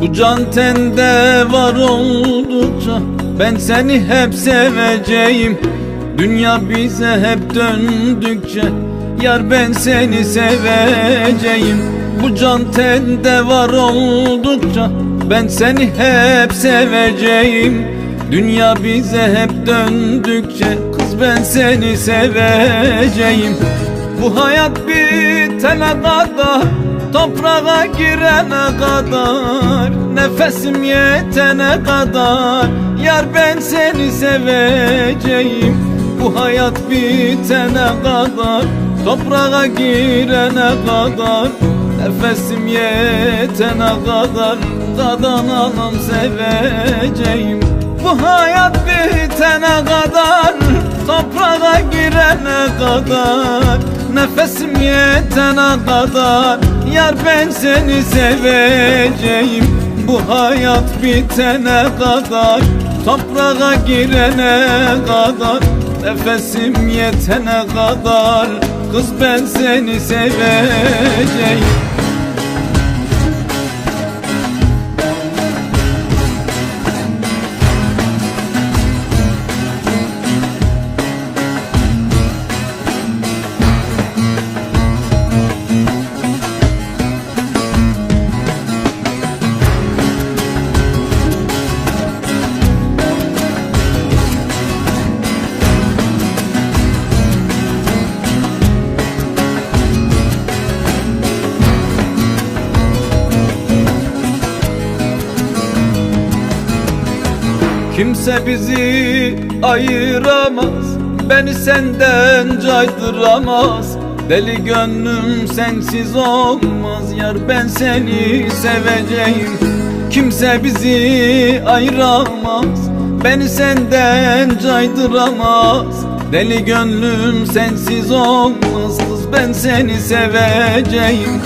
Bu can tende var oldukça Ben seni hep seveceğim. Dünya bize hep döndükçe Yar ben seni seveceğim. Bu can tende var oldukça Ben seni hep seveceğim. Dünya bize hep döndükçe Kız ben seni seveceğim. Bu hayat bitene kadar Toprağa girene kadar Nefesim yetene kadar Yar ben seni seveceğim. Bu hayat bitene kadar Toprağa girene kadar Nefesim yetene kadar Kadan anam seveceğim. Bu hayat bitene kadar Toprağa girene kadar Nefesim yetene kadar Yar ben seni seveceğim Bu hayat bitene kadar Toprağa girene kadar Nefesim yetene kadar Kız ben seni seveceğim Kimse bizi ayıramaz Beni senden caydıramaz. Deli gönlüm sensiz olmaz Yar ben seni seveceğim. Kimse bizi ayıramaz Beni senden caydıramaz. Deli gönlüm sensiz olmaz Kız ben seni seveceğim.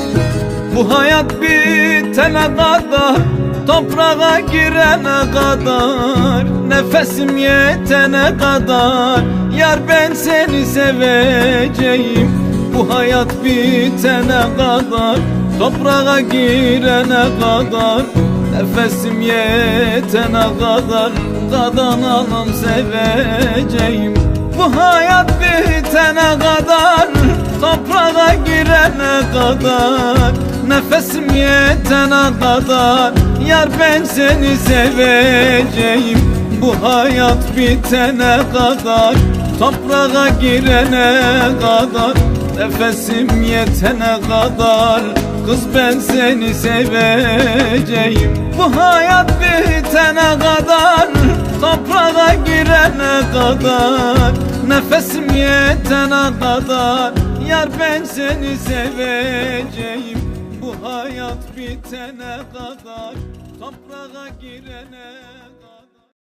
Bu hayat bitene kadar Toprağa girene kadar Nefesim yetene kadar Yar ben seni seveceğim. Bu hayat bitene kadar Toprağa girene kadar Nefesim yetene kadar Kadan anam seveceğim. Bu hayat bitene kadar Toprağa girene kadar Nefesim yetene kadar Yar ben seni seveceğim. Bu hayat bitene kadar Toprağa girene kadar Nefesim yetene kadar Kız ben seni seveceğim. Bu hayat bitene kadar Toprağa girene kadar Nefesim yetene kadar Yar ben seni seveceğim Bu hayat bitene kadar Toprağa girene